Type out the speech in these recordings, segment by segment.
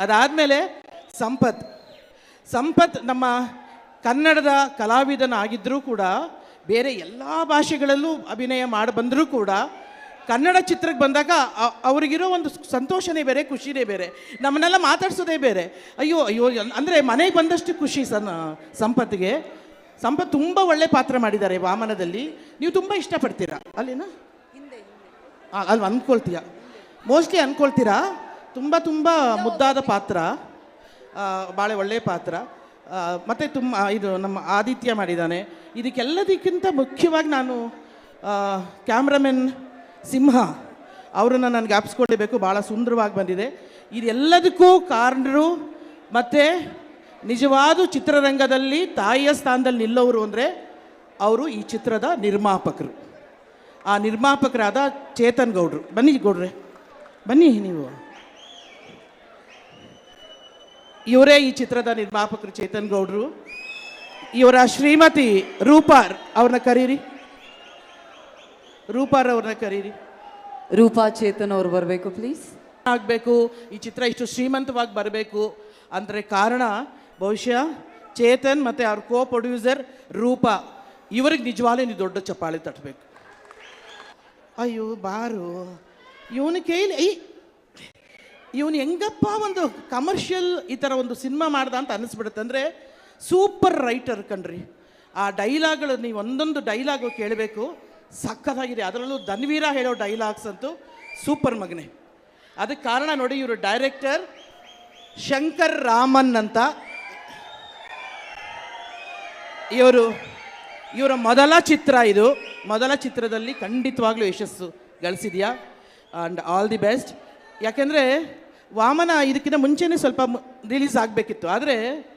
ಅದಾದಮೇಲೆ ಸಂಪತ್. ಸಂಪತ್ ನಮ್ಮ ಕನ್ನಡದ ಕಲಾವಿದನಾಗಿದ್ದರೂ ಕೂಡ ಬೇರೆ ಎಲ್ಲ ಭಾಷೆಗಳಲ್ಲೂ ಅಭಿನಯ ಮಾಡಿ ಬಂದರೂ ಕೂಡ ಕನ್ನಡ ಚಿತ್ರಕ್ಕೆ ಬಂದಾಗ ಅವರಿಗಿರೋ ಒಂದು ಸಂತೋಷನೇ ಬೇರೆ ಖುಷಿನೇ ಬೇರೆ. ನಮ್ಮನ್ನೆಲ್ಲ ಮಾತಾಡ್ಸೋದೇ ಬೇರೆ. ಅಯ್ಯೋ ಅಯ್ಯೋ ಅಂದರೆ ಮನೆಗೆ ಬಂದಷ್ಟು ಖುಷಿ ಸನ್ ಸಂಪತ್ಗೆ. ಸಂಪತ್ ತುಂಬ ಒಳ್ಳೆ ಪಾತ್ರ ಮಾಡಿದ್ದಾರೆ ವಾಮನದಲ್ಲಿ. ನೀವು ತುಂಬ ಇಷ್ಟಪಡ್ತೀರಾ? ಅಲ್ಲಿನ? ಹಾಂ ಅಲ್ಲಿ ಅಂದ್ಕೊಳ್ತೀಯ. ಮೋಸ್ಟ್ಲಿ ಅಂದ್ಕೊಳ್ತೀರಾ? ತುಂಬ ತುಂಬ ಮುದ್ದಾದ ಪಾತ್ರ ಭಾಳ ಒಳ್ಳೆಯ ಪಾತ್ರ. ಮತ್ತು ತುಂಬ ಇದು ನಮ್ಮ ಆದಿತ್ಯ ಮಾಡಿದ್ದಾನೆ. ಇದಕ್ಕೆಲ್ಲದಕ್ಕಿಂತ ಮುಖ್ಯವಾಗಿ ನಾನು ಕ್ಯಾಮ್ರಾಮೆನ್ ಸಿಂಹ, ಅವರನ್ನು ನನಗೆ ಜ್ಞಾಪಿಸ್ಕೊಳ್ಳೇಬೇಕು ಭಾಳ ಸುಂದರವಾಗಿ ಬಂದಿದೆ. ಇದೆಲ್ಲದಕ್ಕೂ ಕಾರಣರು ಮತ್ತು ನಿಜವಾದ ಚಿತ್ರರಂಗದಲ್ಲಿ ತಾಯಿಯ ಸ್ಥಾನದಲ್ಲಿ ನಿಲ್ಲೋರು ಅಂದರೆ ಅವರು ಈ ಚಿತ್ರದ ನಿರ್ಮಾಪಕರು. ಆ ನಿರ್ಮಾಪಕರಾದ ಚೇತನ್ ಗೌಡ್ರು. ಬನ್ನಿ ಗೌಡ್ರೆ. ಬನ್ನಿ ನೀವು. ಇವರೇ ಈ ಚಿತ್ರದ ನಿರ್ಮಾಪಕರು ಚೇತನ್ ಗೌಡ್ರು. ಇವರ ಶ್ರೀಮತಿ ರೂಪಾರ್ ಅವ್ರನ್ನ ಕರೀರಿ. ರೂಪಾರ್ ಅವ್ರನ್ನ ಕರೀರಿ. ರೂಪಾ ಚೇತನ್ ಅವ್ರು ಬರಬೇಕು ಪ್ಲೀಸ್ ಆಗಬೇಕು. ಈ ಚಿತ್ರ ಇಷ್ಟು ಶ್ರೀಮಂತವಾಗಿ ಬರಬೇಕು ಅಂದರೆ ಕಾರಣ ಬಹುಶಃ ಚೇತನ್ ಮತ್ತು ಅವ್ರ ಕೋ ಪ್ರೊಡ್ಯೂಸರ್ ರೂಪಾ. ಇವ್ರಿಗೆ ನಿಜವಾಗ್ಲೂ ನೀವು ದೊಡ್ಡ ಚಪ್ಪಾಳೆ ತಟ್ಟಬೇಕು. ಅಯ್ಯೋ ಬಾರು. ಇವನು ಕೇಳಿ ಐ ಇವನು ಹೆಂಗಪ್ಪ ಒಂದು ಕಮರ್ಷಿಯಲ್ ಈ ಥರ ಒಂದು ಸಿನಿಮಾ ಮಾಡ್ದ ಅಂತ ಅನ್ನಿಸ್ಬಿಡುತ್ತೆ ಅಂದರೆ ಸೂಪರ್ ರೈಟರ್ ಕಣ್ರಿ. ಆ ಡೈಲಾಗ್ಗಳು ನೀವು ಒಂದೊಂದು ಡೈಲಾಗು ಕೇಳಬೇಕು. ಸಖತ್ತಾಗಿದೆ. ಅದರಲ್ಲೂ ಧನ್ವೀರ ಹೇಳೋ ಡೈಲಾಗ್ಸ್ ಅಂತೂ ಸೂಪರ್ ಮಗನೆ. ಅದಕ್ಕೆ ಕಾರಣ ನೋಡಿ ಇವರು ಡೈರೆಕ್ಟರ್ ಶಂಕರ್ ರಾಮನ್ ಅಂತ. ಇವರು, ಇವರ ಮೊದಲ ಚಿತ್ರ ಇದು. ಮೊದಲ ಚಿತ್ರದಲ್ಲಿ ಖಂಡಿತವಾಗ್ಲೂ ಯಶಸ್ಸು ಗಳಿಸಿದೆಯಾ? ಆ್ಯಂಡ್ ಆಲ್ ದಿ ಬೆಸ್ಟ್ ಯಾಕೆಂದರೆ ವಾಮನ ಇದಕ್ಕಿಂತ ಮುಂಚೆನೇ ಸ್ವಲ್ಪ ರಿಲೀಸ್ ಆಗಬೇಕಿತ್ತು. ಆದರೆ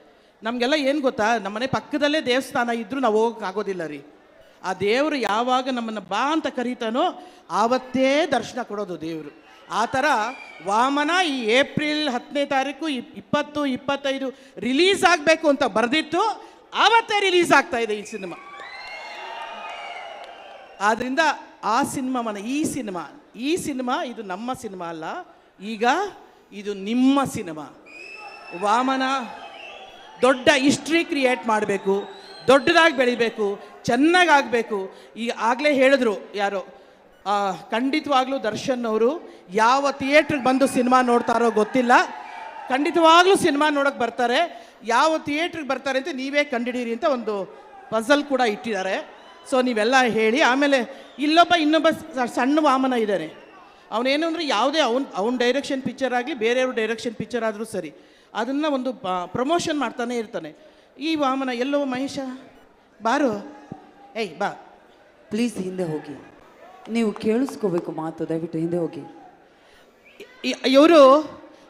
ನಮಗೆಲ್ಲ ಏನು ಗೊತ್ತಾ? ನಮ್ಮನೆ ಪಕ್ಕದಲ್ಲೇ ದೇವಸ್ಥಾನ ಇದ್ದರೂ ನಾವು ಹೋಗೋಕ್ಕಾಗೋದಿಲ್ಲ ರೀ. ಆ ದೇವರು ಯಾವಾಗ ನಮ್ಮನ್ನು ಬಾ ಅಂತ ಕರೀತಾನೋ ಆವತ್ತೇ ದರ್ಶನ ಕೊಡೋದು ದೇವರು. ಆ ಥರ ವಾಮನ ಈ ಏಪ್ರಿಲ್ ಹತ್ತನೇ ತಾರೀಕು ಇಪ್- ಇಪ್ಪತ್ತು, ಇಪ್ಪತ್ತೈದು ರಿಲೀಸ್ ಆಗಬೇಕು ಅಂತ ಬರೆದಿತ್ತು, ಆವತ್ತೇ ರಿಲೀಸ್ ಆಗ್ತಾ ಇದೆ ಈ ಸಿನಿಮಾ. ಆದ್ದರಿಂದ ಆ ಸಿನಿಮಾವನ್ನು ಈ ಸಿನಿಮಾ ಈ ಸಿನಿಮಾ ಇದು ನಮ್ಮ ಸಿನಿಮಾ ಅಲ್ಲ. ಈಗ ಇದು ನಿಮ್ಮ ಸಿನಿಮಾ. ವಾಮನ ದೊಡ್ಡ ಹಿಸ್ಟ್ರಿ ಕ್ರಿಯೇಟ್ ಮಾಡಬೇಕು, ದೊಡ್ಡದಾಗಿ ಬೆಳಿಬೇಕು ಚೆನ್ನಾಗಿ ಆಗಬೇಕು ಈ ಆಗಲೇ ಹೇಳಿದ್ರು ಯಾರೋ ಖಂಡಿತವಾಗ್ಲೂ ದರ್ಶನ್ ಅವರು ಯಾವ ಥಿಯೇಟ್ರಿಗೆ ಬಂದು ಸಿನಿಮಾ ನೋಡ್ತಾರೋ ಗೊತ್ತಿಲ್ಲ. ಖಂಡಿತವಾಗ್ಲೂ ಸಿನಿಮಾ ನೋಡೋಕೆ ಬರ್ತಾರೆ. ಯಾವ ಥಿಯೇಟ್ರಿಗೆ ಬರ್ತಾರೆ ಅಂತ ನೀವೇ ಕಂಡಿಡೀರಿ ಅಂತ ಒಂದು ಪಝಲ್ ಕೂಡ ಇಟ್ಟಿದ್ದಾರೆ. ಸೊ ನೀವೆಲ್ಲ ಹೇಳಿ, ಆಮೇಲೆ ಇಲ್ಲೊಬ್ಬ ಇನ್ನೊಬ್ಬ ಸಣ್ಣ ವಾಮನ ಇದ್ದಾನೆ ಅವನೇನು ಅಂದರೆ ಯಾವುದೇ ಅವ್ನು ಅವ್ನ ಡೈರೆಕ್ಷನ್ ಪಿಕ್ಚರ್ ಆಗಲಿ ಬೇರೆಯವ್ರ ಡೈರೆಕ್ಷನ್ ಪಿಕ್ಚರ್ ಆದರೂ ಸರಿ. ಅದನ್ನು ಒಂದು ಪ್ರಮೋಷನ್ ಮಾಡ್ತಾನೆ ಇರ್ತಾನೆ. ಈ ವಾಮನ ಎಲ್ಲೋ ಮಹೇಶ ಬಾರು? ಏಯ್ ಬಾ. ಪ್ಲೀಸ್ ಹಿಂದೆ ಹೋಗಿ. ನೀವು ಕೇಳಿಸ್ಕೋಬೇಕು ಮಾತು ದಯವಿಟ್ಟು ಹಿಂದೆ ಹೋಗಿ. ಇವರು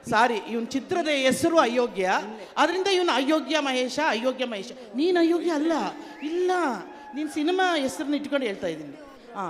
ಸಾರಿ ಇವನ್ ಚಿತ್ರದ ಹೆಸರು ಅಯೋಗ್ಯ. ಅದರಿಂದ ಇವನು ಅಯೋಗ್ಯ ಮಹೇಶ ಅಯೋಗ್ಯ ಮಹೇಶ. ನೀನು ಅಯೋಗ್ಯ ಅಲ್ಲ. ಇಲ್ಲ. ನೀನು ಸಿನಿಮಾ ಹೆಸರನ್ನ ಇಟ್ಕೊಂಡು ಹೇಳ್ತಾ ಇದ್ದೀನಿ. ആ